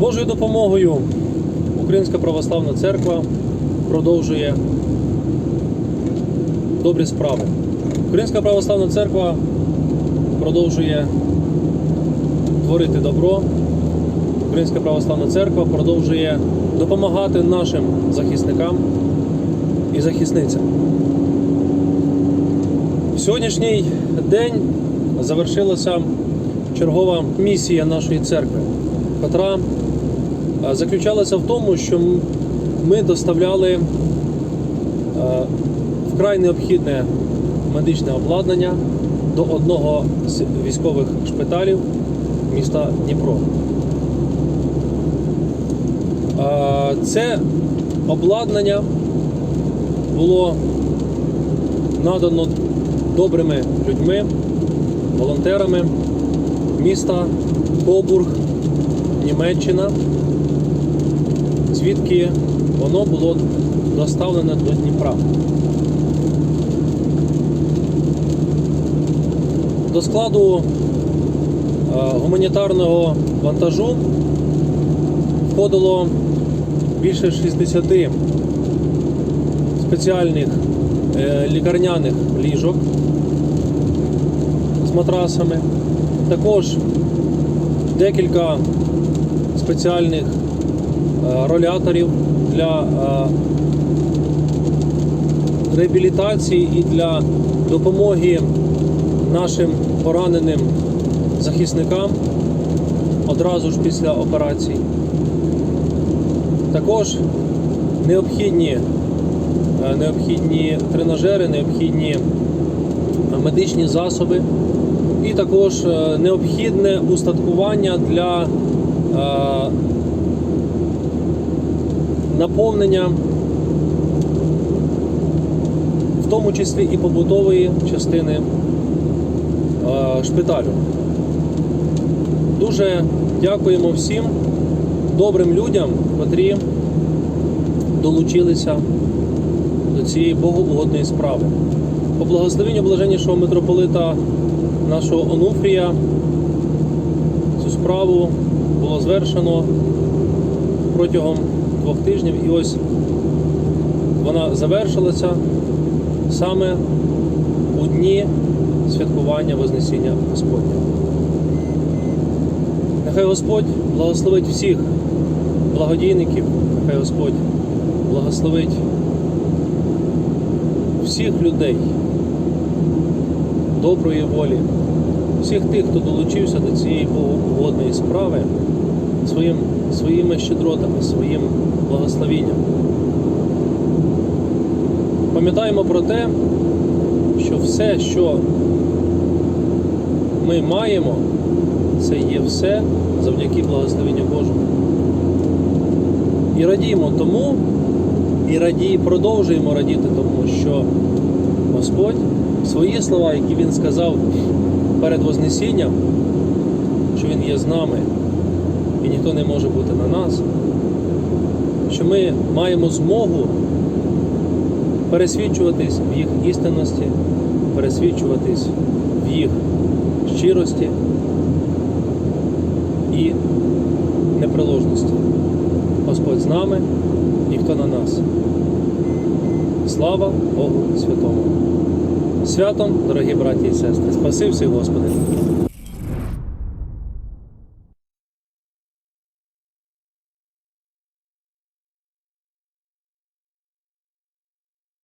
Божою допомогою Українська православна церква продовжує добрі справи. Українська православна церква продовжує творити добро. Українська православна церква продовжує допомагати нашим захисникам і захисницям. В сьогоднішній день завершилася чергова місія нашої церкви, котра заключалася в тому, що ми доставляли е, вкрай необхідне медичне обладнання до одного з військових шпиталів міста Дніпро. Це обладнання було надано добрими людьми, волонтерами міста Кобург, Німеччина, звідки воно було доставлене до Дніпра. До складу е, гуманітарного вантажу входило більше 60 спеціальних е, лікарняних ліжок з матрасами, також декілька спеціальних роляторів для е, реабілітації і для допомоги нашим пораненим захисникам одразу ж після операції. Також необхідні, е, необхідні тренажери, необхідні е, медичні засоби і також е, необхідне устаткування для е, наповнення, в тому числі і побутової частини е, шпиталю. Дуже дякуємо всім добрим людям, котрі долучилися до цієї богоугодної справи. По благословенню блаженнішого митрополита нашого Онуфрія цю справу було звершено протягом двох тижнів, і ось вона завершилася саме у дні святкування Вознесіння Господня. Нехай Господь благословить всіх благодійників, нехай Господь благословить всіх людей доброї волі, всіх тих, хто долучився до цієї богоугодної справи своїм, своїми щедротами, своїм благословінням. Пам'ятаємо про те, що все, що ми маємо, це є все завдяки благословенню Божому. І радіємо тому, і раді, продовжуємо радіти тому, що Господь свої слова, які Він сказав перед Вознесінням, що Він є з нами ніхто не може бути на нас, що ми маємо змогу пересвідчуватись в їх істинності, пересвідчуватись в їх щирості і неприложності. Господь з нами, ніхто на нас. Слава Богу Святому! Святом, дорогі браті і сестри! Спаси всіх Господи!